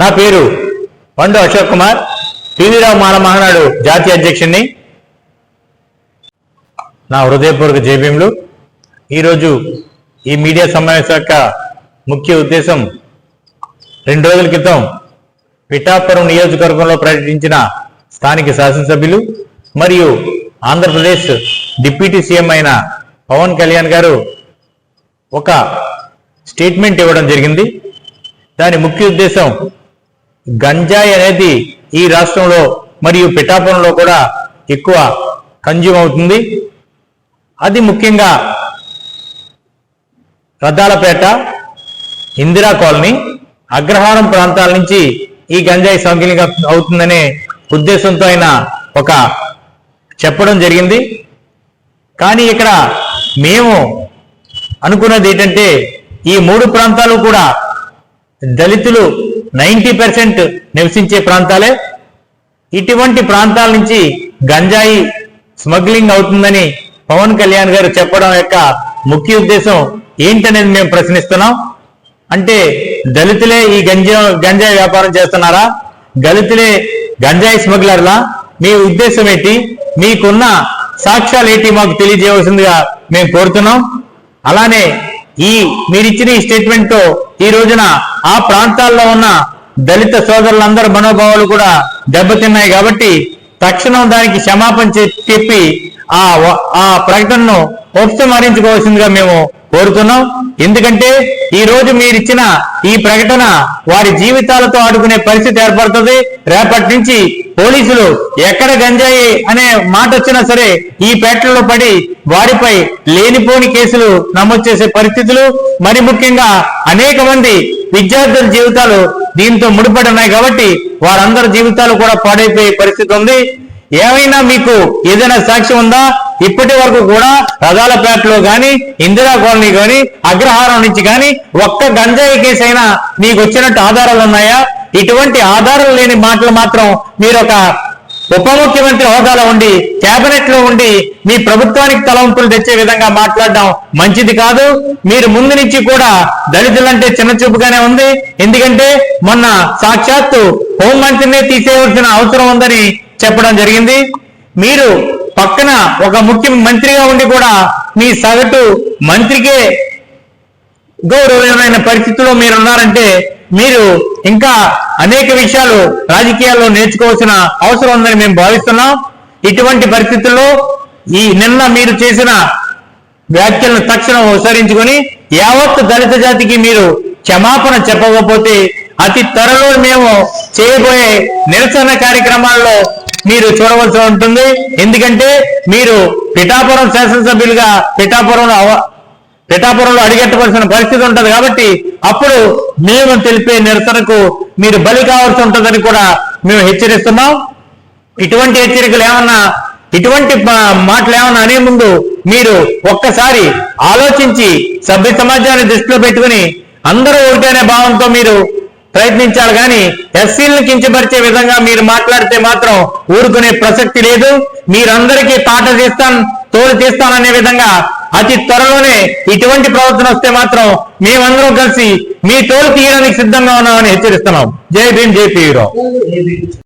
నా పేరు పండు అశోక్ కుమార్. టీవీరావు మాల మహానాడు జాతీయ అధ్యక్షుడిని నా హృదయపూర్వక జేబీంలు ఈరోజు ఈ మీడియా సమావేశం యొక్క ముఖ్య ఉద్దేశం రెండు రోజుల క్రితం పిఠాపురం నియోజకవర్గంలో పర్యటించిన స్థానిక శాసనసభ్యులు మరియు ఆంధ్రప్రదేశ్ డిప్యూటీ సీఎం అయిన పవన్ కళ్యాణ్ గారు ఒక స్టేట్మెంట్ ఇవ్వడం జరిగింది. దాని ముఖ్య ఉద్దేశం గంజాయి అనేది ఈ రాష్ట్రంలో మరియు పిఠాపురంలో కూడా ఎక్కువ కన్జ్యూమ్ అవుతుంది అది ముఖ్యంగా రద్దాలపేట ఇందిరా కాలనీ అగ్రహారం ప్రాంతాల నుంచి ఈ గంజాయి స్మగ్లింగ్ అవుతుందనే ఉద్దేశంతో ఆయన ఒక చెప్పడం జరిగింది. కానీ ఇక్కడ మేము అనుకున్నది ఏంటంటే ఈ మూడు ప్రాంతాలు కూడా దళితులు నైంటీ పర్సెంట్ నివసించే ప్రాంతాలే. ఇటువంటి ప్రాంతాల నుంచి గంజాయి స్మగ్లింగ్ అవుతుందని పవన్ కళ్యాణ్ గారు చెప్పడం యొక్క ముఖ్య ఉద్దేశం ఏంటనేది మేము ప్రశ్నిస్తున్నాం. అంటే దళితులే ఈ గంజా గంజాయి వ్యాపారం చేస్తున్నారా? దళితులే గంజాయి స్మగ్లర్లా? మీ ఉద్దేశం ఏంటి? మీకున్న సాక్ష్యాలు ఏంటి మాకు తెలియజేయవలసిందిగా మేము కోరుతున్నాం. అలానే ఈ మీరిచ్చిన ఈ స్టేట్మెంట్తో ఈ రోజున ఆ ప్రాంతాల్లో ఉన్న దళిత సోదరులందరి మనోభావాలు కూడా దెబ్బతిన్నాయి కాబట్టి తక్షణం దానికి క్షమాపణ చెప్పి ఆ ఆ ప్రకటనను ఉపసంహరించుకోవాల్సిందిగా మేము కోరుతున్నాం. ఎందుకంటే ఈ రోజు మీరిచ్చిన ఈ ప్రకటన వారి జీవితాలతో ఆడుకునే పరిస్థితి ఏర్పడుతుంది. రేపటి నుంచి పోలీసులు ఎక్కడ గంజాయి అనే మాట వచ్చినా సరే ఈ పేటల్లో పడి వారిపై లేనిపోని కేసులు నమోదు చేసే పరిస్థితులు మరి ముఖ్యంగా అనేక మంది విద్యార్థుల జీవితాలు దీంతో ముడిపడి ఉన్నాయి కాబట్టి వారందరి జీవితాలు కూడా పాడైపోయే పరిస్థితి ఉంది. ఏమైనా మీకు ఏదైనా సాక్ష్యం ఉందా? ఇప్పటి వరకు కూడా రథాలపేటలో గాని ఇందిరా కాలనీ గాని అగ్రహారం నుంచి గాని ఒక్క గంజాయి కేసు అయినా మీకు వచ్చినట్టు ఆధారాలు ఉన్నాయా? ఇటువంటి ఆధారాలు లేని మాటలు మాత్రం మీరు ఒక ఉప ముఖ్యమంత్రి హోదాలో ఉండి కేబినెట్లో ఉండి మీ ప్రభుత్వానికి తలవంపులు తెచ్చే విధంగా మాట్లాడడం మంచిది కాదు. మీరు ముందు నుంచి కూడా దళితులంటే చిన్న చూపుగానే ఉంది. ఎందుకంటే మొన్న సాక్షాత్తు హోంమంత్రినే తీసేయవలసిన అవసరం ఉందని చెప్పడం జరిగింది. మీరు పక్కన ఒక ముఖ్య మంత్రిగా ఉండి కూడా మీ సగటు మంత్రికే గౌరవమైన పరిస్థితిలో మీరు ఉన్నారంటే మీరు ఇంకా అనేక విషయాలు రాజకీయాల్లో నేర్చుకోవాల్సిన అవసరం ఉందని మేము భావిస్తున్నాం. ఇటువంటి పరిస్థితుల్లో ఈ నిన్న మీరు చేసిన వ్యాఖ్యలను తక్షణం ఉపసరించుకొని యావత్ దళిత జాతికి మీరు క్షమాపణ చెప్పకపోతే అతి త్వరలో మేము చేయబోయే నిరసన కార్యక్రమాల్లో మీరు చూడవలసి ఉంటుంది. ఎందుకంటే మీరు పిఠాపురం శాసనసభ్యులుగా పిఠాపురంలో అవ- పిఠాపురంలో అడిగెట్టవలసిన పరిస్థితి ఉంటది కాబట్టి అప్పుడు మేము తెలిపే నిరసనకు మీరు బలి కావాల్సి ఉంటుందని కూడా మేము హెచ్చరిస్తున్నాం. ఇటువంటి హెచ్చరికలు ఏమన్నా ఇటువంటి మా- మాటలు ఏమన్నా అనే ముందు మీరు ఒక్కసారి ఆలోచించి సభ్య సమాజాన్ని దృష్టిలో పెట్టుకుని అందరూ ఒకటనే భావంతో మీరు ప్రయత్నించాలి. కానీ ఎస్సీలను కించపరిచే విధంగా మీరు మాట్లాడితే మాత్రం ఊరుకునే ప్రసక్తి లేదు. మీరందరికీ పాట తీస్తాను తోలు తీస్తాననే విధంగా అతి త్వరలోనే ఇటువంటి ప్రవర్తన వస్తే మాత్రం మేమందరం కలిసి మీ తోలు తీయడానికి సిద్ధంగా ఉన్నామని హెచ్చరిస్తున్నాం. జై భీమ్ జై పీరావు